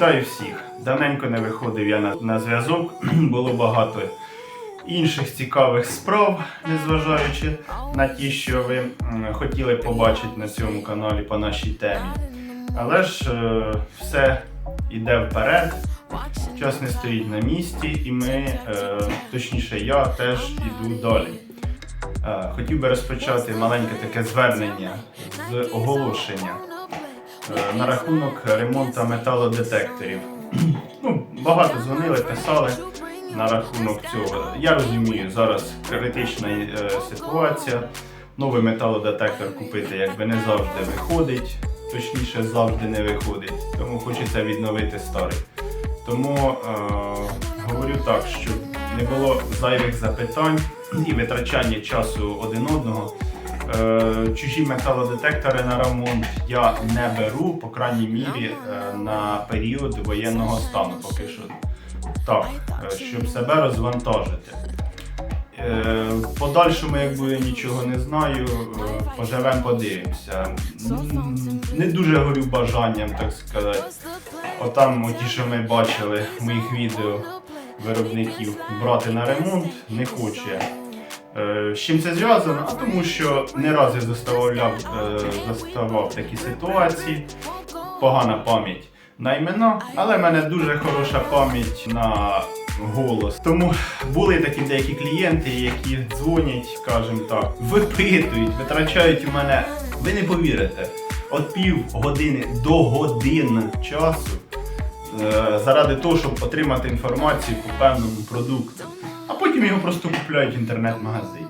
Вітаю всіх! Давненько не виходив я на, на зв'язок. Було багато інших цікавих справ, незважаючи на ті, що ви хотіли побачити на цьому каналі по нашій темі. Але ж е, все йде вперед, час не стоїть на місці, і ми, е, точніше, я теж іду далі. Е, хотів би розпочати маленьке таке звернення з оголошення на рахунок ремонту металодетекторів. Ну, багато дзвонили, писали на рахунок цього. Я розумію, зараз критична е, ситуація. Новий металодетектор купити якби не завжди виходить, точніше завжди не виходить, тому хочеться відновити старий. Тому е, говорю так, щоб не було зайвих запитань і витрачання часу один одного. Е, чужі металодетектори на ремонт я не беру, по крайній мірі, е, на період воєнного стану поки що. Так, е, щоб себе розвантажити. В подальшому, як буде, нічого не знаю, поживемо, подивимося. Не дуже горю бажанням, так сказати. Отам, оті, що ми бачили в моїх відео виробників, брати на ремонт не хоче. Е, З чим це зв'язано? А тому що не раз я заставляв, е, заставав такі ситуації, погана пам'ять на імена, але в мене дуже хороша пам'ять на голос. Тому були такі деякі клієнти, які дзвонять, скажімо так, випитують, витрачають у мене, ви не повірите, від пів години до годин часу е, заради того, щоб отримати інформацію по певному продукту. Потім його просто купляють в інтернет-магазині.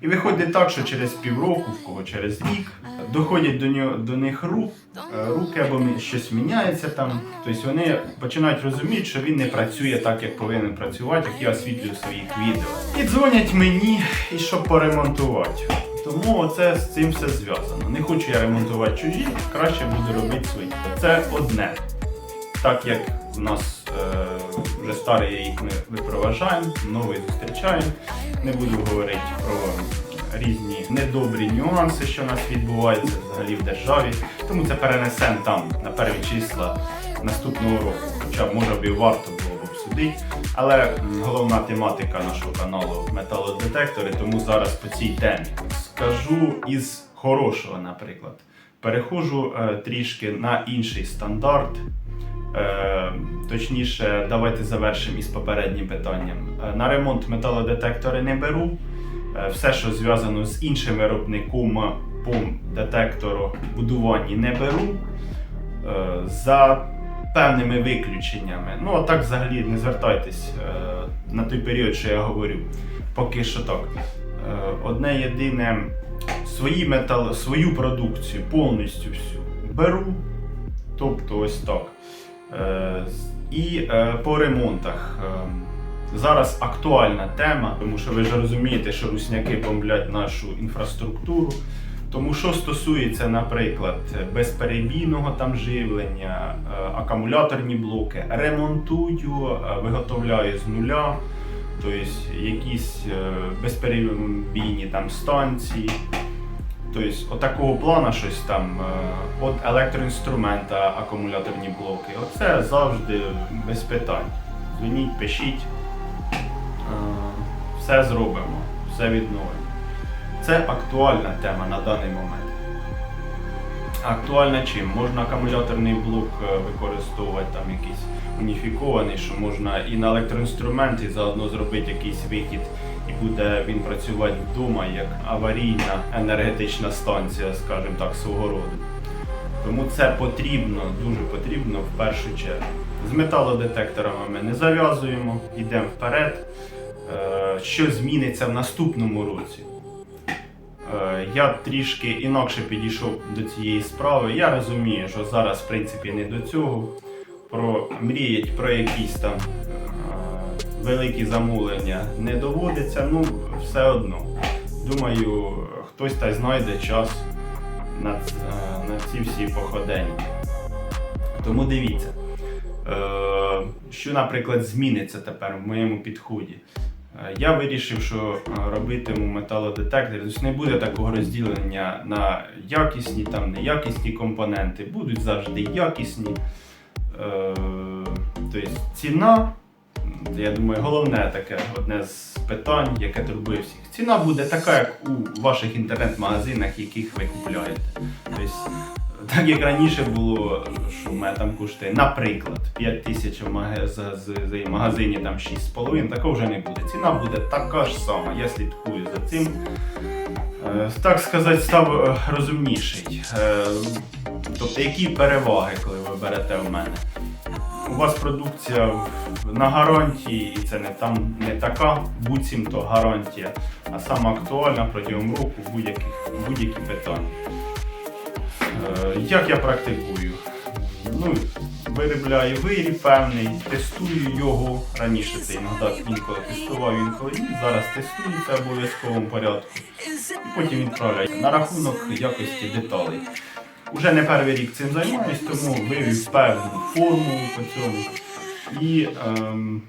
І виходить так, що через півроку, в кого через рік, доходять до нього до них рук, е, руки або щось міняється там. Тобто вони починають розуміти, що він не працює так, як повинен працювати, як я освітлюю в своїх відео. І дзвонять мені, і щоб поремонтувати. Тому оце з цим все зв'язано. Не хочу я ремонтувати чужі, краще буду робити свої. Це одне. Так як у нас е, вже старий рік ми випроважаємо, новий зустрічаємо. Не буду говорити про різні недобрі нюанси, що у нас відбуваються взагалі в державі. Тому це перенесемо там на перві числа наступного року. Хоча може б і варто було б обсудити. Але головна тематика нашого каналу металодетектори, тому зараз по цій темі скажу із хорошого, наприклад. Перехожу е, трішки на інший стандарт. Е, точніше, давайте завершимо із попереднім питанням. Е, на ремонт металодетектори не беру. Е, все, що зв'язано з іншим виробником по детектору будуванні не беру. Е, за певними виключеннями. Ну, а так взагалі не звертайтесь на той період, що я говорю. Поки що так. Одне єдине, свої метал, свою продукцію повністю всю беру. Тобто ось так. Е, І е, по ремонтах. Е, Зараз актуальна тема, тому що ви ж розумієте, що русняки бомблять нашу інфраструктуру. Тому що стосується, наприклад, безперебійного там живлення, акумуляторні блоки, ремонтую, виготовляю з нуля, тобто якісь безперебійні там станції. Тобто, отакого плану щось там, е, от електроінструмента, акумуляторні блоки. Оце завжди без питань. Дзвоніть, пишіть, Е, все зробимо, все відновимо. Це актуальна тема на даний момент. Актуальна чим? Можна акумуляторний блок е, використовувати там якийсь уніфікований, що можна і на електроінструмент, і заодно зробити якийсь вихід, буде він працювати вдома як аварійна енергетична станція, скажімо так, свого роду. Тому це потрібно, дуже потрібно в першу чергу. З металодетекторами ми не зав'язуємо, йдемо вперед. Е, Що зміниться в наступному році? Е, Я трішки інакше підійшов до цієї справи. Я розумію, що зараз, в принципі, не до цього. Про мріять про якісь там великі замовлення не доводиться, ну все одно. Думаю, хтось та знайде час на, е, на ці всі походення. Тому дивіться, е, що, наприклад, зміниться тепер в моєму підході. Е, Я вирішив, що робитиму металодетектор, тобто не буде такого розділення на якісні там неякісні компоненти, будуть завжди якісні. Тобто ціна, я думаю, головне таке одне з питань, яке турбує всіх. Ціна буде така, як у ваших інтернет-магазинах, яких ви купуєте. Тобто, так як раніше було, що в мене там коштує, наприклад, 5 тисяч в магазині, там 6,5, такого вже не буде. Ціна буде така ж сама. Я слідкую за цим. Е, Так сказати, став е, розумніший. Е, Тобто, які переваги, коли ви берете в мене? У вас продукція на гарантії, і це не там не така, буцімто гарантія, а саме актуальна протягом року будь-які будь питання. Е, Як я практикую? Ну, виробляю виріб певний, тестую його. Раніше це іноді інколи тестував, інколи ні. Зараз тестується в обов'язковому порядку. Потім відправляю. На рахунок якості деталей. Уже не перший рік цим займаюсь, тому вивів певну формулу по цьому. І ем,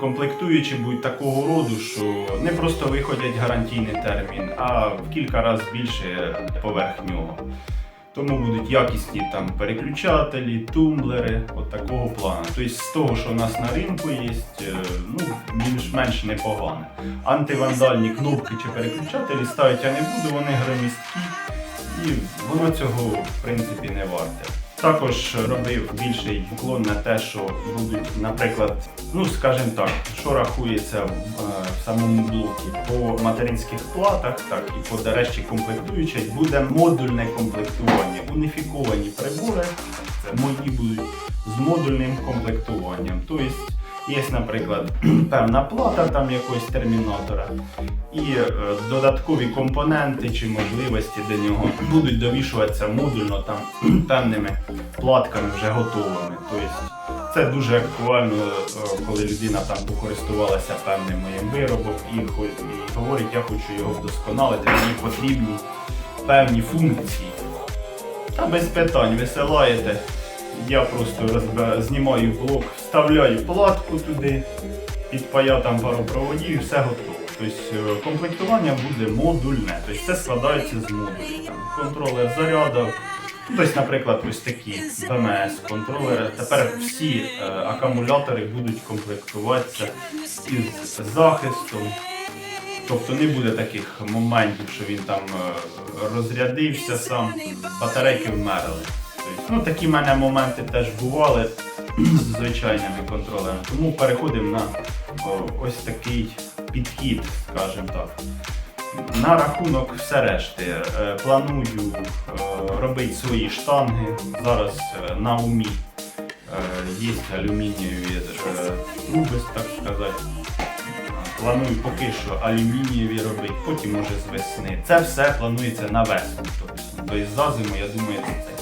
комплектуючі будуть такого роду, що не просто виходять гарантійний термін, а в кілька разів більше поверх нього. Тому будуть якісні там переключателі, тумблери, от такого плану. Тобто з того, що у нас на ринку є, е, ну, більш-менш непогане. Антивандальні кнопки чи переключателі ставити я не буду, вони громісткі і воно цього в принципі не варте. Також робив більший уклон на те, що будуть, наприклад, ну скажімо так, що рахується в, е, в самому блокі по материнських платах, так і по нарешті комплектуючих, буде модульне комплектування, уніфіковані прибори. Це мої будуть з модульним комплектуванням. Тобто є, наприклад, певна плата там якогось термінатора, і е, додаткові компоненти чи можливості до нього будуть довішуватися модульно там певними платками вже готовими. Тобто це дуже актуально, е, коли людина там покористувалася певним моїм виробом і, говорить, я хочу його вдосконалити, мені потрібні певні функції. Та без питань висилаєте. Я просто знімаю блок, вставляю платку туди, підпаяв там пару проводів і все готово. Тобто е, комплектування буде модульне, тобто це складається з модулів. Там, контролер заряду, тобто, наприклад, ось такі БМС, контролери. Тепер всі е, акумулятори будуть комплектуватися із захистом. Тобто не буде таких моментів, що він там е, розрядився сам, батарейки вмерли. Тобто, ну, такі в мене моменти теж бували з звичайними контролерами. Тому переходимо на ось такий підхід, скажімо так. На рахунок все решти. е, Планую е, робити свої штанги. Зараз е, на умі є алюмінієві труби, так сказати. Планую поки що алюмінієві робити, потім може з весни. Це все планується на весну. Тобто, за зиму, я думаю, це.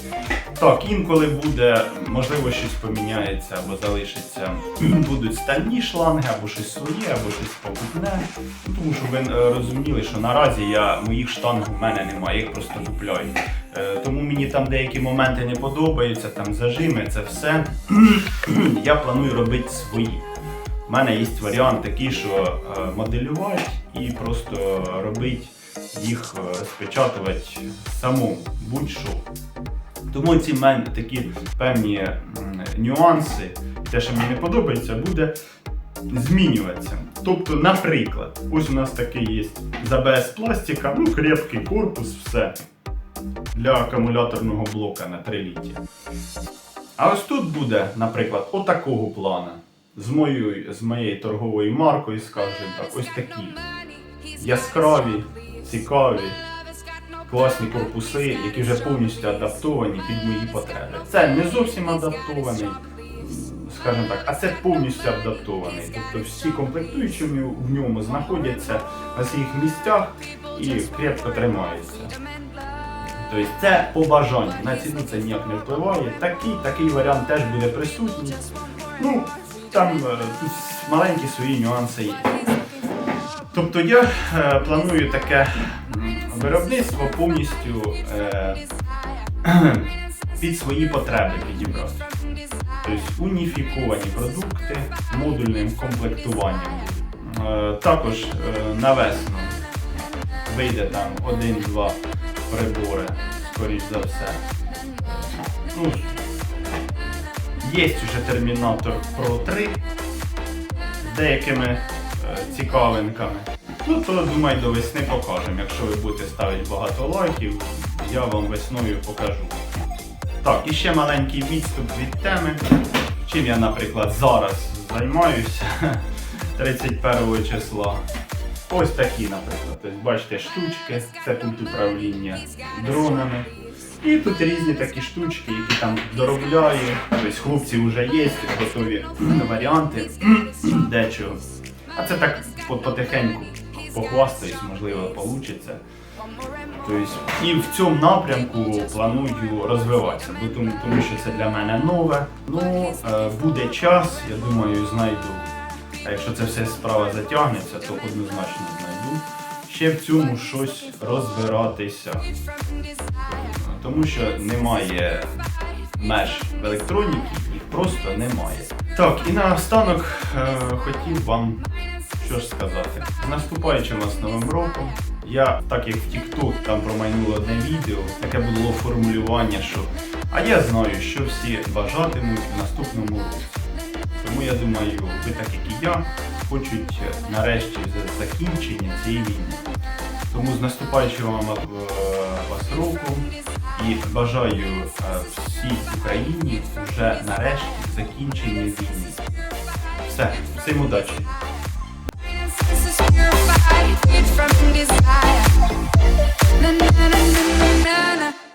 Так, інколи буде, можливо, щось поміняється або залишиться. Будуть стальні шланги, або щось своє, або щось покупне. Тому що ви е, розуміли, що наразі я моїх штанг у мене немає, їх просто купляю. Е, Тому мені там деякі моменти не подобаються, там зажими, це все. я планую робити свої. У мене є варіант такий, що е, моделювати і просто робити їх розпечатувати самому, будь-що. Тому ці мене такі певні нюанси, те, що мені не подобається, буде змінюватися. Тобто, наприклад, ось у нас такий є з пластика, ну крепкий корпус, все для акумуляторного блока на 3 ліття. А ось тут буде, наприклад, отакого плана. З моєю, з моєю торговою маркою, скажімо так, ось такі яскраві, цікаві, класні корпуси, які вже повністю адаптовані під мої потреби. Це не зовсім адаптований, скажімо так, а це повністю адаптований. Тобто всі комплектуючі в ньому- знаходяться на своїх місцях і крепко тримаються. Тобто це по бажанню. На ціну це ніяк не впливає. Такий, такий варіант теж буде присутній. Ну, там е, тут маленькі свої нюанси є. Тобто я е, планую таке виробництво повністю е, під свої потреби підібрати. Тобто уніфіковані продукти модульним комплектуванням. Е, також е, на вийде там один-два прибори, скоріш за все. Ну, Є вже Термінатор Pro 3 з деякими е, цікавинками. Ну то думаю до весни покажемо. Якщо ви будете ставити багато лайків, я вам весною покажу. Так, і ще маленький відступ від теми. Чим я, наприклад, зараз займаюся 31 числа. Ось такі, наприклад. Ось бачите, штучки, це пульт управління дронами. І тут різні такі штучки, які там доробляю. Тобто хлопці вже є, готові варіанти дечого. А це так по- потихеньку похвастаюсь, можливо, вийде. Тобто, і в цьому напрямку планую розвиватися, бо тому, тому що це для мене нове. Ну, е, буде час, я думаю, знайду. А якщо це все справа затягнеться, то однозначно знайду. Ще в цьому щось розбиратися. Тому що немає меж в електроніці, їх просто немає. Так, і наостанок е, хотів вам що ж сказати. Наступаючим вас новим роком. Я, так як в TikTok там промайнуло одне відео, таке було формулювання, що а я знаю, що всі бажатимуть в наступному році. Тому я думаю, ви так як і я, хочуть е, нарешті закінчення цієї війни. Тому з наступаючим вам е, вас року і бажаю е, всій Україні вже нарешті закінчення війни. Все, всім удачі! Feed from desire. Na, na, na,